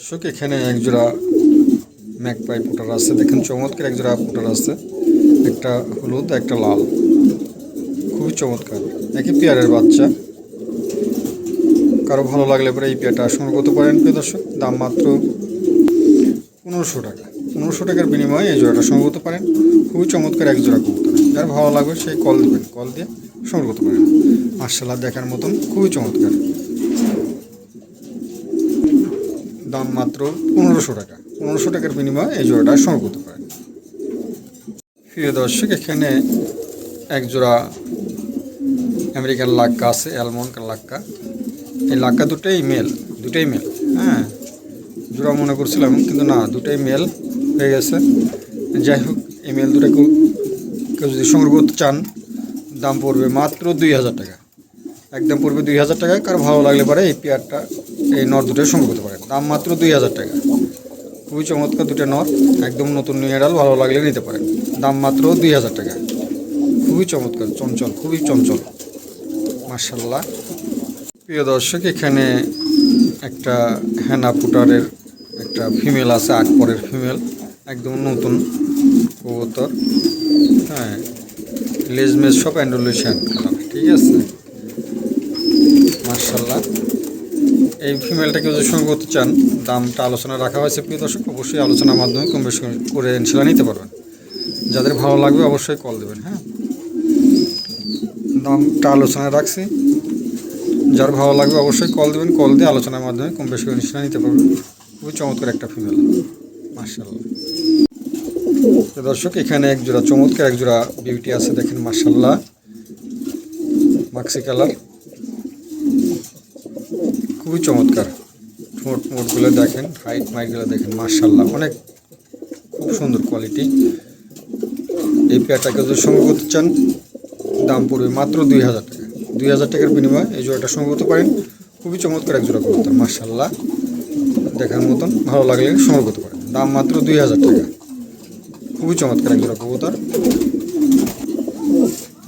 দর্শক, এখানে এক জোড়া ম্যাকপাই পুটার আছে। দেখেন চমৎকার এক জোড়া পুটার আছে। একটা হলুদ, একটা লাল। খুবই চমৎকার। একই পেয়ারের বাচ্চা। কারও ভালো লাগলে পরে এই পেয়ারটা সংগ্রহ করতে পারেন, প্রিয় দর্শক। দাম মাত্র পনেরোশো টাকা। পনেরোশো টাকার বিনিময়ে এই জোড়াটা সংগ্রহ করতে পারেন। খুবই চমৎকার এক জোড়া কবুতর। যার ভালো লাগবে সেই কল দেবেন। কল দিয়ে সংগ্রহ করতে পারেন। মার্শাল্লাহ দেখার মতন। খুবই চমৎকার। দাম মাত্র পনেরোশো টাকা। পনেরোশো টাকার বিনিময়ে এই জোড়াটা সংগ্রহ করতে পারেন। প্রিয় দর্শক, এখানে এক জোড়া আমেরিকান লাক্কা আছে, অ্যালমন্ড লাক্কা। এই লাক্কা দুটাই মেল দুটাই মেল হ্যাঁ। জোড়া মনে করছিলাম, কিন্তু না, দুটাই মেল হয়ে গেছে। যাই হোক, এই মেল দুটাকে কেউ যদি সংগ্রহ করতে চান, দাম পড়বে মাত্র দুই হাজার টাকা। একদম পড়বে দুই হাজার টাকা, কার ভালো লাগলে পরে এই পেয়ারটা এই নর দুটো সংগ্রহ করতে পারেন দাম মাত্র দুই হাজার টাকা। খুবই চমৎকার দুটো নর, একদম নতুন এডাল ভালো লাগলে নিতে পারেন। দাম মাত্র দুই হাজার টাকা। খুবই চমৎকার, চঞ্চল, খুবই চঞ্চল। মার্শাল্লাহ প্রিয় দর্শক, এখানে একটা হেনা ফুটারের একটা ফিমেল আছে আট পরের ফিমেল, একদম নতুন কবুতর। হ্যাঁ লেজমেজ সব অ্যান্ডোলেশন ঠিক আছে? মার্শাল্লাহ এই ফিমেলটাকে যদি সঙ্গে করতে চান, দামটা আলোচনা রাখা হয়েছে, প্রিয় দর্শক, অবশ্যই আলোচনার মাধ্যমে কম বেশি করে ইনশাল্লাহ নিতে পারবেন। যাদের ভালো লাগবে অবশ্যই কল দেবেন হ্যাঁ? দামটা আলোচনায় রাখছি। যার ভালো লাগবে অবশ্যই কল দেবেন কল দিয়ে আলোচনার মাধ্যমে কম বেশি করে ইনশাল্লাহ নিতে পারবেন। খুবই চমৎকার একটা ফিমেল মার্শাল্লাহ দর্শক, এখানে এক জোড়া চমৎকার এক জোড়া বিউটি আছে, দেখেন মার্শাল্লাহ মাক্সি কালার খুবই চমৎকার। ঠোঁট মোটগুলো দেখেন হাইট মাইটগুলো দেখেন মার্শাল্লাহ অনেক খুব সুন্দর কোয়ালিটি এই পেয়ারটাকে যদি সংগ্রহ করতে চান, দাম পড়বে মাত্র দুই হাজার টাকা। দুই হাজার টাকার বিনিময়ে এই জোড়াটা সংগ্রহ করতে পারেন। খুবই চমৎকার এক জোড়া কবুতর মার্শাল্লাহ দেখার মতন ভালো লাগলে সংগ্রহ করতে পারেন। দাম মাত্র দুই হাজার টাকা। খুবই চমৎকার এক জোড়া কবুতর।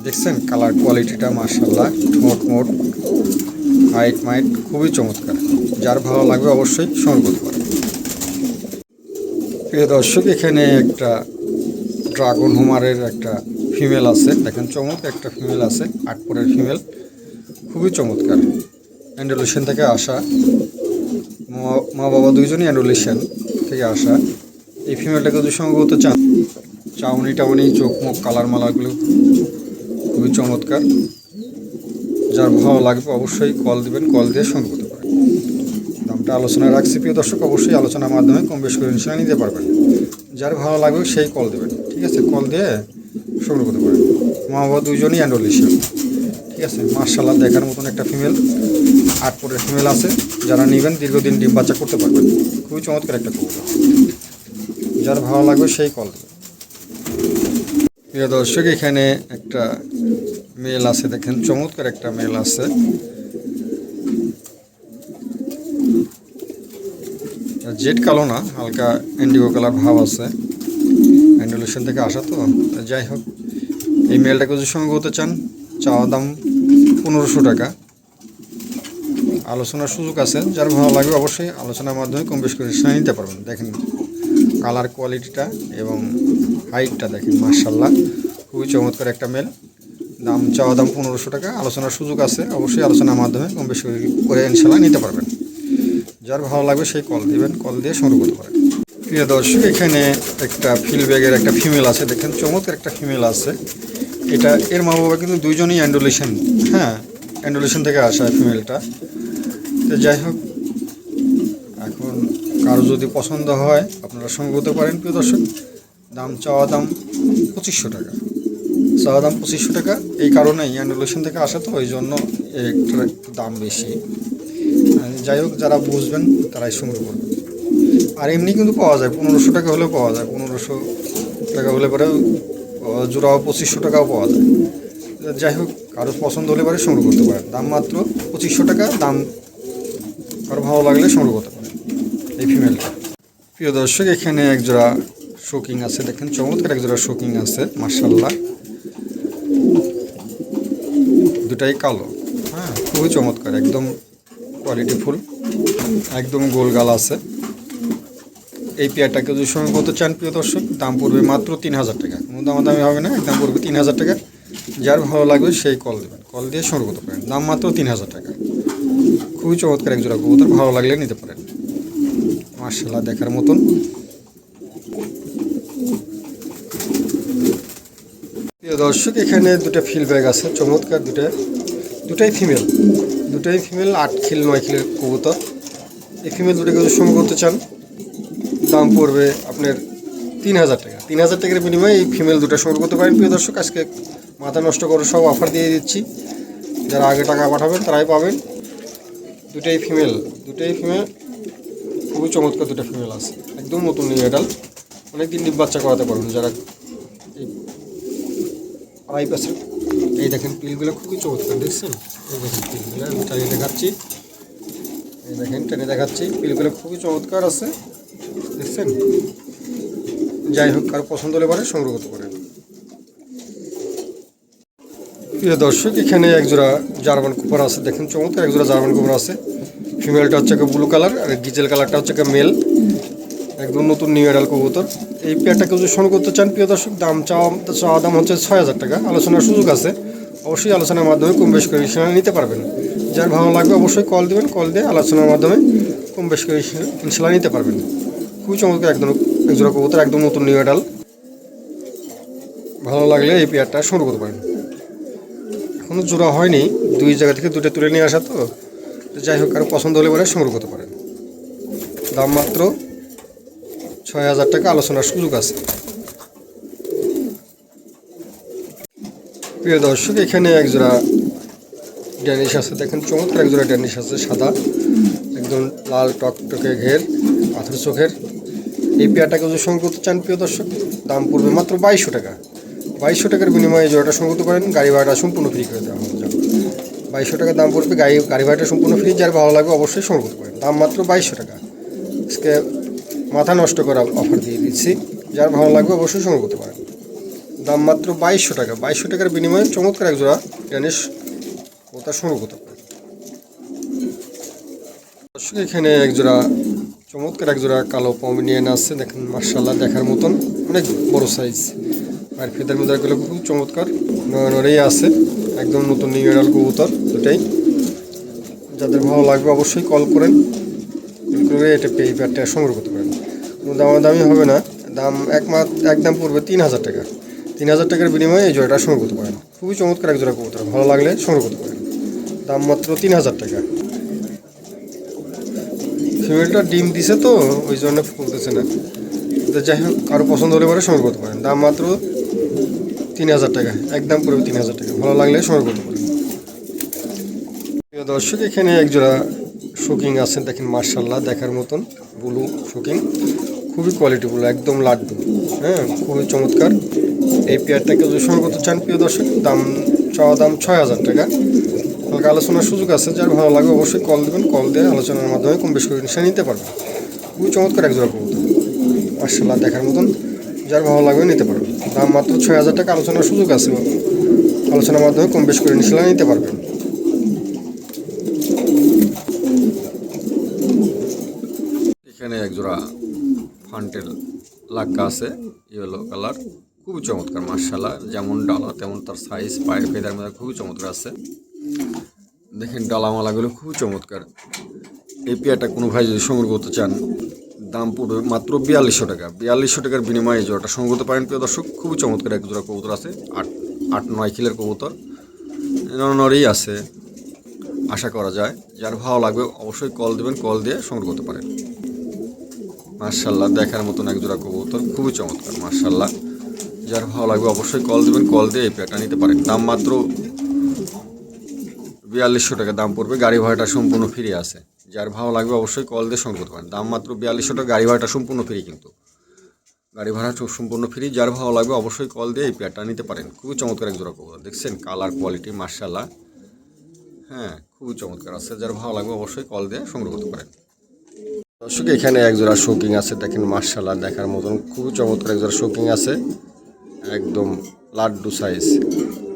দেখছেন কালার কোয়ালিটিটা মার্শাল্লাহ ঠোঁট মোট। হাইট মাইট খুবই চমৎকার। যার ভালো লাগবে অবশ্যই সংগ্রহ করে প্রিয় দর্শক, এখানে একটা ড্রাগন হোমারের একটা ফিমেল আছে। দেখেন চমক একটা ফিমেল আছে আটপুরের ফিমেল। খুবই চমৎকার। অ্যান্ডোলেশন থেকে আসা। মা- বাবা দুইজনই অ্যান্ডোলেশন থেকে আসা। এই ফিমেলটাকে যদি সঙ্গে করতে চান চাউনি টাউনি চোখ মুখ কালার মালাগুলো খুবই চমৎকার। যার ভালো লাগবে অবশ্যই কল দিবেন কল দিয়ে সঙ্গে করতে পারেন দামটা আলোচনায় রাখছি, প্রিয় দর্শক, অবশ্যই আলোচনার মাধ্যমে কম বেশ করে নিশ্চয় নিতে পারবেন। যার ভালো লাগবে সেই কল দেবেন, ঠিক আছে? কল দিয়ে সংগ্রহ করতে পারেন মা বাবা দুইজনই অ্যান্ডোলিশিয়ান ঠিক আছে? মার্শাল্লাহ দেখার মতন একটা ফিমেল আট পরের ফিমেল আছে। যারা নেবেন, দীর্ঘদিন ডিম বাচ্চা করতে পারবেন। খুবই চমৎকার একটা কবুতর যার ভালো লাগবে সেই কল দেবেন। প্রিয় দর্শক, এখানে একটা মেল আছে, দেখেন, চমৎকার একটা মেল আছে। জেড কালো না, হালকা ইন্ডিগো কালার ভাব আছে। অ্যান্ডুলেশন থেকে আসা তো যাই হোক। এই মেলটাকে যদি সঙ্গে হতে চান, চাওয়া দাম পনেরোশো টাকা। আলোচনার সুযোগ আছে, যার ভালো লাগবে অবশ্যই আলোচনার মাধ্যমে কম বেশ করে নিতে পারবেন। দেখেন কালার কোয়ালিটিটা এবং হাইটটা দেখেন মার্শাল্লাহ খুবই চমৎকার একটা মেল। দাম চাওয়া দাম পনেরোশো টাকা, আলোচনার সুযোগ আছে, অবশ্যই আলোচনার মাধ্যমে কম বেশি করে ইনশাল্লাহ নিতে পারবেন। যার ভালো লাগবে সেই কল দিবেন কল দিয়ে সংগ্রহ করতে পারেন। প্রিয় দর্শক, এখানে একটা ফিল ব্যাগের একটা ফিমেল আছে, দেখেন চমৎকার একটা ফিমেল আছে। এটা, এর মা বাবা কিন্তু দুইজনই অ্যান্ডোলেশন হ্যাঁ অ্যান্ডোলেশন থেকে আসা ফিমেলটা তো যাই হোক, এখন কারও যদি পছন্দ হয়, আপনারা সংগ্রহ করতে পারেন, প্রিয় দর্শক। দাম চাওয়া দাম পঁচিশশো টাকা। চাওয়া দাম পঁচিশশো টাকা। এই কারণেই অ্যান্ডোলেশন থেকে আসা তো, ওই জন্য একটু একটু দাম বেশি। যাই হোক, যারা বুঝবেন, তারাই সংগ্রহ করবেন আর এমনি কিন্তু পাওয়া যায়, পনেরোশো টাকা হলেও পাওয়া যায়। পনেরোশো টাকা হলে পরে জোড়াও পঁচিশশো টাকাও পাওয়া যায়। যাই হোক কারোর পছন্দ হলে পরে সংগ্রহ করতে পারেন। দাম মাত্র পঁচিশশো টাকা, দাম কারও ভালো লাগলে সংগ্রহ করতে পারেন। এই ফিমেলটা। প্রিয় দর্শক, এখানে এক জোড়া শোকিং আছে। দেখেন, চমৎকার এক জোড়া শোকিং আছে মার্শাল্লাহ দুটাই কালো। হ্যাঁ খুবই চমৎকার, একদম কোয়ালিটি ফুল, একদম গোল গাল আছে। এই পেয়ারটাকে যদি সঙ্গে করতে চান, প্রিয় দর্শক, দাম পড়বে মাত্র তিন হাজার টাকা। কোনো দামাদামি হবে না একদম পড়বে তিন হাজার টাকা। যার ভালো লাগবে সেই কল দেবেন। কল দিয়ে সঙ্গে করতে পারেন, দাম মাত্র তিন হাজার টাকা। খুবই চমৎকার এক জোড়া কবুতর, ভালো লাগলে নিতে পারেন। মার্শাল্লাহ দেখার মতন। প্রিয় দর্শক, এখানে দুটো ফিল ব্যাগ আছে, চমৎকার দুটো। দুটাই ফিমেল দুটাই ফিমেল আট খিল, নয় খিলের কবুতর। এই ফিমেল দুটোকে যদি সঙ্গে করতে চান, দাম পড়বে আপনার তিন হাজার টাকা। তিন হাজার টাকার বিনিময়ে এই ফিমেল দুটো সঙ্গে করতে পারেন, প্রিয় দর্শক। আজকে মাথা নষ্ট করে সব অফার দিয়ে দিচ্ছি। যারা আগে টাকা পাঠাবেন, তারাই পাবেন। দুটাই ফিমেল দুটাই ফিমেল খুবই চমৎকার দুটো ফিমেল আছে। একদম নতুন নিউ এডাল অনেকদিন ডিম বাচ্চা করাতে পারবেন যারা এই আড়াই পাশে এই দেখেন পিলগুলো খুবই চমৎকার, দেখছেন? এই দেখেন পিলগুলো, আমি টানিয়ে দেখাচ্ছি। এই দেখেন, টেনে দেখাচ্ছি। পিলগুলো খুবই চমৎকার আছে, দেখছেন? যাই হোক, কারও পছন্দ হলে পারে সংগ্রহ করতে পারেন। প্রিয় দর্শক, এখানে একজোড়া জার্মান কুপার আছে, দেখেন চমৎকার একজোড়া জার্মান কুপার আছে। ফিমেলটা হচ্ছে ব্লু কালার আর গিজেল কালারটা হচ্ছে মেল একদম নতুন নিউ এডাল কবুতর। এই পেয়ারটাকে যদি সংগ্রহ করতে চান, প্রিয় দর্শক, দাম চাওয়া চাওয়া দাম হচ্ছে ছয় হাজার টাকা। আলোচনার সুযোগ আছে। অবশ্যই আলোচনার মাধ্যমে কম বেশ করে ইনশাল্লাহ নিতে পারবেন। যার ভালো লাগবে অবশ্যই কল দেবেন কল দিয়ে আলোচনার মাধ্যমে কম বেশ করে ইনশাল্লাহ নিতে পারবেন। খুবই চমৎকার একদম একজোড়া কবুতর, একদম নতুন নিউ এডাল ভালো লাগলে এই পেয়ারটা সংগ্রহ করতে পারেন। এখনও জোড়া হয়নি, দুই জায়গা থেকে দুটো তুলে নিয়ে আসা তো তো। যাই হোক, কারও পছন্দ হলে পরে সংগ্রহ করতে পারেন। দাম মাত্র ছয় হাজার টাকা, আলোচনার সুযোগ আছে। প্রিয় দর্শক, এখানে একজোড়া ড্যানিশ আছে। দেখেন চমৎকার একজোড়া ড্যানিশ আছে, সাদা, একদম লাল টকটকে ঘের, পাথর চোখের। এই পেয়ারটাকে যদি সংগ্রহ করতে চান, প্রিয় দর্শক, দাম পড়বে মাত্র বাইশশো টাকা। বাইশশো টাকার বিনিময়ে জোড়াটা সংগ্রহ করতে পারেন। গাড়ি ভাড়াটা সম্পূর্ণ ফ্রি করে দেওয়া হবে বাইশশো টাকা দাম পড়বে গাড়ি গাড়ি ভাড়াটা সম্পূর্ণ ফ্রি যার ভালো লাগবে অবশ্যই সংগ্রহ করতে পারেন। দাম মাত্র বাইশশো টাকা। আজকে মাথা নষ্ট করা অফার দিয়ে দিচ্ছি। যার ভালো লাগবে অবশ্যই সংগ্রহ করতে পারেন। দাম মাত্র বাইশশো টাকা। বাইশশো টাকার বিনিময়ে চমৎকার এক জোড়া টেনিস ওটা সংগ্রহ করতে দর্শক, এখানে এক জোড়া, চমৎকার এক জোড়া কালো পমিনিয়ান আছে। দেখেন মার্শাল্লাহ দেখার মতন। অনেক বড় সাইজ আর ফেদার মেদারগুলো খুব চমৎকার। নড়েই আছে। একদম নতুন নিউ এডাল কবুতর দুটাই। যাদের ভালো লাগবে অবশ্যই কল করেন। কল করে এটা পে প্যাডটা সংগ্রহ করতে পারেন। কোনো দামাদামি হবে না। দাম এক মাস একদম পড়বে তিন হাজার টাকা। তিন হাজার টাকার বিনিময়ে এই জোড়াটা সংগ্রহ করতে পারেন। খুবই চমৎকার এক জোড়া কবুতর, ভালো লাগলে সংগ্রহ করতে পারেন। দাম মাত্র তিন হাজার টাকা। ফিমেলটা ডিম দিছে তো, ওই জন্য ফুলতেছে না। যাই হোক, কারও পছন্দ হলে পরে সংগ্রহ করতে পারেন। দাম মাত্র তিন হাজার টাকা। একদম পড়বে তিন হাজার টাকা। ভালো লাগলে সংগ্রহ করতে পারেন। দর্শক, এখানে একজোড়া শুকিং আছে দেখেন মার্শাল্লাহ, দেখার মতন। ব্লু শুকিং খুবই কোয়ালিটিফুল একদম লাড্ডু। হ্যাঁ খুবই চমৎকার। এই পেয়ারটাকে যদি করতে চান, প্রিয় দর্শক, দাম, চাওয়া দাম ছয় হাজার টাকা। হালকা আলোচনার সুযোগ আছে, যার ভালো লাগবে অবশ্যই কল দেবেন কল দিয়ে আলোচনার মাধ্যমে কম বেশি করে নিতে পারবেন। খুবই চমৎকার একজোড়া কবুতর। মার্শাল্লাহ, দেখার মতন যার ভালো লাগবে নিতে পারবেন। দাম মাত্র ছয় হাজার টাকা, আলোচনার সুযোগ আছে আলোচনার মাধ্যমে কম বেশি করে নিশ্চয় নিতে পারবেন। এখানে একজোড়া ফান্টেল লাক্কা আছে ইয়েলো কালার খুবই চমৎকার মার্শাল্লাহ যেমন ডালা, তেমন তার সাইজ পায়ের ফেদার মধ্যে খুবই চমৎকার আছে। দেখেন ডালামালাগুলো খুবই চমৎকার। এই পেয়ারটা কোনো ভাই যদি সংগ্রহ করতে চান, দাম পড়বে মাত্র বিয়াল্লিশশো টাকা। বিয়াল্লিশশো টাকার বিনিময়ে জোড়াটা সংগ্রহ করতে পারেন প্রিয় দর্শক। খুবই চমৎকার এক জোড়া কবুতর আছে, আট আট, নয় কিলের কবুতর। নরেই আছে, আশা করা যায়। যার ভালো লাগবে অবশ্যই কল দেবেন কল দিয়ে সংগ্রহ করতে পারেন। মার্শাল্লাহ দেখার মতন এক জোড়া কবুতর, খুবই চমৎকার মার্শাল্লাহ যার ভালো লাগবে অবশ্যই কল দেবেন কল দিয়ে এই পেয়ারটা নিতে পারেন। দাম মাত্র বিয়াল্লিশশো টাকা, দাম পড়বে, গাড়ি ভাড়াটা সম্পূর্ণ ফ্রি আছে। যার ভালো লাগবে অবশ্যই কল দিয়ে সংগ্রহ করতে পারেন। দাম মাত্র বিয়াল্লিশশো টাকা, গাড়ি ভাড়াটা সম্পূর্ণ ফ্রি কিন্তু। গাড়ি ভাড়া সম্পূর্ণ ফ্রি যার ভালো লাগবে অবশ্যই কল দিয়ে এই পেয়ারটা নিতে পারেন। খুবই চমৎকার এক জোড়া কবুতর, দেখছেন কালার কোয়ালিটি মার্শাল্লাহ হ্যাঁ খুবই চমৎকার আছে, যার ভালো লাগবে অবশ্যই কল দিয়ে সংগ্রহ করতে পারেন। দর্শক, এখানে একজোড়া শোকিং আছে, দেখেন মার্শাল্লাহ দেখার মতন। খুবই চমৎকার একজোড়া শোকিং আছে। একদম লাড্ডু সাইজ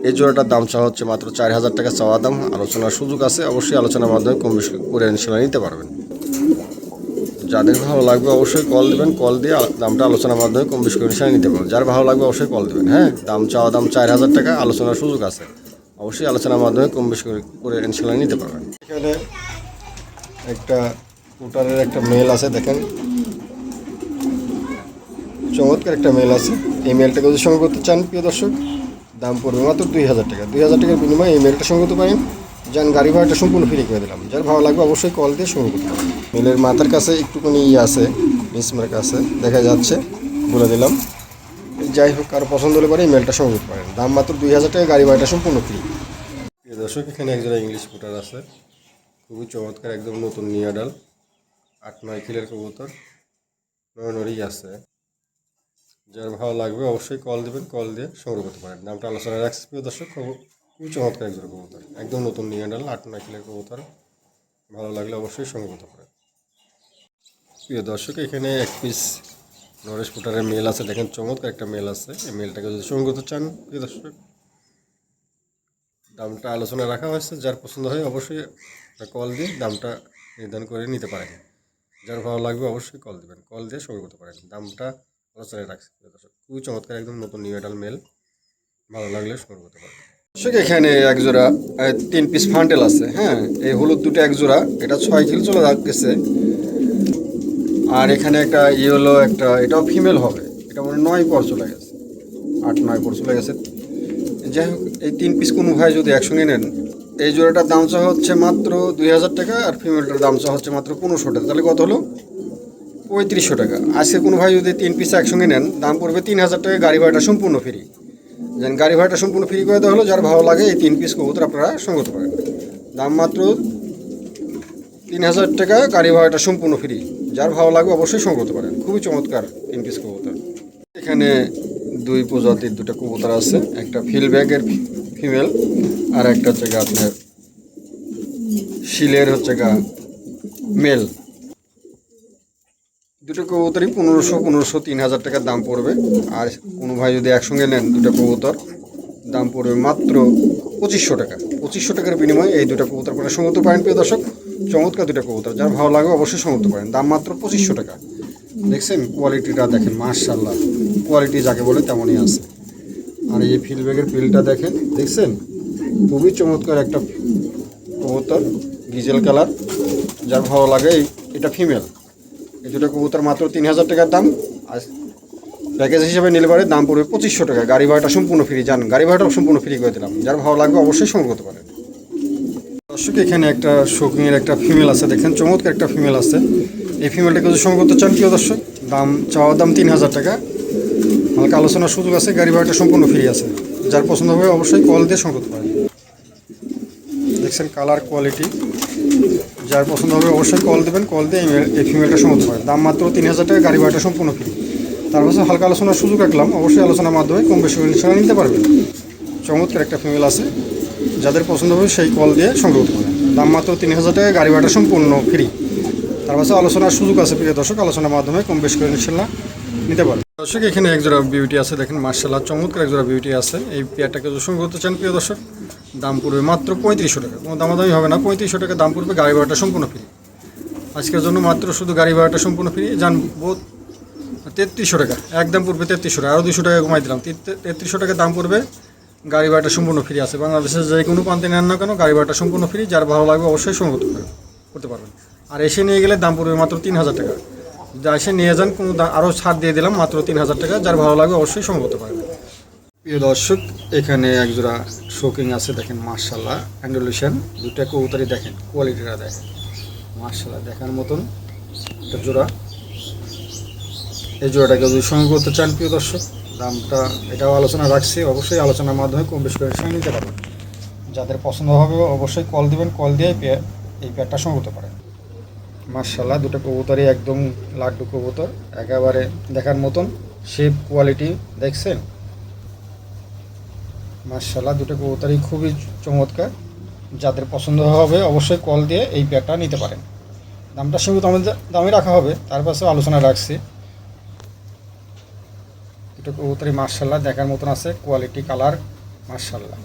এই জোড়াটার দাম চাওয়া হচ্ছে মাত্র চার হাজার টাকা চাওয়া দাম। আলোচনার সুযোগ আছে, অবশ্যই আলোচনার মাধ্যমে কম বেশি করে ইনশাল্লাহ নিতে পারবেন। যাদের ভালো লাগবে অবশ্যই কল দেবেন কল দিয়ে দামটা আলোচনার মাধ্যমে কম বেশি করে নিশানে নিতে পারবেন। যার ভালো লাগবে অবশ্যই কল দেবেন হ্যাঁ? দাম চাওয়া দাম চার হাজার টাকা, আলোচনার সুযোগ আছে। অবশ্যই আলোচনার মাধ্যমে কম বেশি করে করে ইনশাল্লাহ নিতে পারবেন। এখানে একটা কুটারের একটা মেল আছে, দেখেন। চমৎকার একটা মেল আছে। এই মেলটাকে যদি সঙ্গে করতে চান, প্রিয় দর্শক, দাম পড়বে মাত্র দুই হাজার টাকা। দুই হাজার টাকার বিনিময়ে এই মেলটা সঙ্গে করতে পারেন। যান, গাড়ি ভাড়াটা সম্পূর্ণ ফ্রি করে দিলাম। যার ভালো লাগবে অবশ্যই কল দিয়ে সঙ্গে করতে পারেন। মেলের মাথার কাছে একটুখানি ইয়ে আছে মিসমার্ক আছে, দেখা যাচ্ছে, বলে দিলাম। যাই হোক, কারও পছন্দ হলে পরে এই মেলটা সঙ্গে করতে পারেন। দাম মাত্র দুই হাজার টাকা, গাড়ি ভাড়াটা সম্পূর্ণ ফ্রি প্রিয় দর্শক, এখানে একজোড়া ইংলিশ ফুটার আছে। খুবই চমৎকার, একদম নতুন নিয়াডাল আট নয় কিলের কবুতর। নরনরই আছে। যার ভালো লাগবে অবশ্যই কল দিবেন কল দিয়ে সংগ্রহ করতে পারেন। নামটা আলোচনা রাখছি প্রিয় দর্শক খুবই চমৎকার একজোড়া কবুতর, একদম নতুন নিয়ে নিয়াডাল আট নয় কিলের কবুতর। ভালো লাগলে অবশ্যই সংগ্রহ করতে পারেন। প্রিয় দর্শক, এখানে এক পিস নরেশ ফুটারের মেল আছে। দেখেন, চমৎকার একটা মেল আছে। এই মেলটাকে যদি সংগ্রহ করতে চান, প্রিয় দর্শক, দামটা আলোচনা রাখা হয়েছে। যার পছন্দ হয় অবশ্যই কল দিয়ে দামটা নির্ধারণ করে নিতে পারেন। যার ভালো লাগবে অবশ্যই কল দেবেন। কল দিয়ে সংগ্রহ করতে পারেন। দামটা আলোচনায় রাখছি। খুবই চমৎকার একদম নতুন নিউ এডাল মেল ভালো লাগলে সংগ্রহ করতে দর্শক, এখানে এক জোড়া তিন পিস ফান্ডেল আছে হ্যাঁ? এই হলুদ দুটো এক জোড়া এটা ছয় কিলো চলে যাচ্ছে। আর এখানে একটা ইয়েলো একটা, এটাও ফিমেল হবে। এটা মানে নয় পর চলে গেছে। আট, নয় পর চলে গেছে। যাই হোক, এই তিন পিস কোনো ভাই যদি একসঙ্গে নেন, এই জোড়াটার দাম চাওয়া হচ্ছে মাত্র দুই হাজার টাকা, আর ফিমেলটার দাম চাওয়া হচ্ছে মাত্র পনেরোশো টাকা। তাহলে কত হলো? পঁয়ত্রিশশো টাকা। আজকে কোনো ভাই যদি তিন পিস একসঙ্গে নেন, দাম পড়বে তিন হাজার টাকা, গাড়ি ভাড়াটা সম্পূর্ণ ফ্রি যেন গাড়ি ভাড়াটা সম্পূর্ণ ফ্রি করে দেওয়া হলো, যার ভালো লাগে এই তিন পিস কবুতর আপনারা সঙ্গত পারেন দাম মাত্র তিন হাজার টাকা, গাড়ি ভাড়াটা সম্পূর্ণ ফ্রি যার ভালো লাগবে অবশ্যই করতে পারেন খুবই চমৎকার তিন পিস কবুতর। এখানে দুই প্রজাতির দুটো কবুতর আছে, একটা ফিল ব্যাগের ফিমেল আর একটা হচ্ছে গা আপনার শিলের হচ্ছে গা মেল দুটো কবুতরই পনেরোশো পনেরোশো, তিন হাজার টাকার দাম পড়বে। আর কোনো ভাই যদি একসঙ্গে নেন দুটো কবুতর, দাম পড়বে মাত্র পঁচিশশো টাকা। পঁচিশশো টাকার বিনিময়ে এই দুটো কবুতর আপনারা সংগত পারেন প্রিয় দর্শক, চমৎকার দুটো কবুতর। যার ভালো লাগে অবশ্যই সংগত পারেন। দাম মাত্র পঁচিশশো টাকা। দেখছেন কোয়ালিটিটা দেখেন মার্শাল্লাহ কোয়ালিটি যাকে বলে তেমনই আছে। আর এই ফিল ব্যাগের ফিলটা দেখেন, দেখছেন? খুবই চমৎকার একটা কবুতর ডিজেল কালার যার ভালো লাগে এটা ফিমেল এই দুটো কবুতর মাত্র তিন হাজার টাকার দাম। আর প্যাকেজ হিসেবে নিলে পরে দাম পড়বে পঁচিশশো টাকা। গাড়ি ভাড়াটা সম্পূর্ণ ফ্রি যান গাড়ি ভাড়াটাও সম্পূর্ণ ফ্রি করে দিলাম। যার ভালো লাগবে অবশ্যই সংগ্রহ করতে পারেন। দর্শক, এখানে একটা শোকিংয়ের একটা ফিমেল আছে, দেখেন, চমৎকার একটা ফিমেল আছে। এই ফিমেলটাকে যদি সংগ্রহ করতে চান প্রিয় দর্শক? দাম চাওয়ার দাম তিন হাজার টাকা। হালকা আলোচনার সুযোগ আছে, গাড়ি ভাড়াটা সম্পূর্ণ ফ্রি আছে। যার পছন্দ হবে অবশ্যই কল দিয়ে সংগ্রহ করতে পারেন। দেখছেন কালার কোয়ালিটি যার পছন্দ হবে অবশ্যই কল দেবেন কল দিয়ে এই ফিমেলটা করতে পারেন দাম মাত্র তিন হাজার টাকা, গাড়ি ভাড়াটা সম্পূর্ণ ফ্রি তার পাশে হালকা আলোচনার সুযোগ রাখলাম, অবশ্যই আলোচনার মাধ্যমে কম বেশি করে নিতে পারবেন। চমৎকার একটা ফিমেল আছে, যাদের পছন্দ হবে সেই কল দিয়ে সংগ্রহ করতে পারেন দাম মাত্র তিন হাজার টাকা, গাড়ি ভাড়াটা সম্পূর্ণ ফ্রি তার পাশে আলোচনার সুযোগ আছে, প্রিয় দর্শক, আলোচনার মাধ্যমে কম বেশি করে ইনশাল্লাহ নিতে পারেন দর্শক, এখানে একজোড়া বিউটি আছে, দেখেন মার্শাল্লাহ চমৎকার একজোড়া বিউটি আছে। এই পেয়ারটাকে সংগ্রহ করতে চান, প্রিয় দর্শক দাম পড়বে মাত্র পঁয়ত্রিশশো টাকা। কোনো দামাদামি হবে না, পঁয়ত্রিশশো টাকা দাম পড়বে গাড়ি ভাড়াটা সম্পূর্ণ ফ্রি আজকের জন্য মাত্র শুধু গাড়ি ভাড়াটা সম্পূর্ণ ফ্রি যান বোধ তেত্রিশশো টাকা। একদম পড়বে তেত্রিশশো টাকা আরও দুশো টাকা কমাই দিলাম। তেত- তেত্রিশশো টাকা দাম পড়বে গাড়ি ভাড়াটা সম্পূর্ণ ফ্রি আছে। বাংলাদেশের যে কোনো প্রান্তে নেন না কেন গাড়ি ভাড়াটা সম্পূর্ণ ফ্রি যার ভালো লাগবে অবশ্যই সংগ্রহ করতে পারবেন আর এসে নিয়ে গেলে দাম পড়বে মাত্র তিন হাজার টাকা। যদি এসে নিয়ে যান, কোনো আরও ছাড় দিয়ে দিলাম, মাত্র তিন হাজার টাকা, যার ভালো লাগবে অবশ্যই সংগ্রহ করতে পারবেন প্রিয় দর্শক, এখানে একজোড়া শোকিং আছে, দেখেন মার্শাল্লাহ অ্যান্ডোলিশন দুটা কবুতরি দেখেন কোয়ালিটিটা দেখেন। মার্শাল্লাহ দেখার মতন একটা জোড়া। এই জোড়াটাকে যদি সঙ্গে করতে চান, প্রিয় দর্শক, দামটা এটাও আলোচনা রাখছি। অবশ্যই আলোচনার মাধ্যমে কম বেশি করে সঙ্গে নিতে পারবেন। যাদের পছন্দ হবে, অবশ্যই কল দিবেন কল দিয়ে পেয়ার এই পেয়ারটা সঙ্গে করতে পারেন। মার্শাল্লাহ দুটো কবুতরই একদম লাড্ডু কবুতর, একেবারে দেখার মতন শেপ কোয়ালিটি দেখছেন? মার্শাল্লাহ দুটো কবুতারই খুবই চমৎকার। যাদের পছন্দ হবে অবশ্যই কল দিয়ে এই ব্যাগটা নিতে পারেন। দামটা সীমিত আমাদের দামে রাখা হবে, তার পাশেও আলোচনা রাখছি। দুটো কবুতারি মার্শাল্লাহ দেখার মতন আছে কোয়ালিটি কালার মার্শাল্লাহ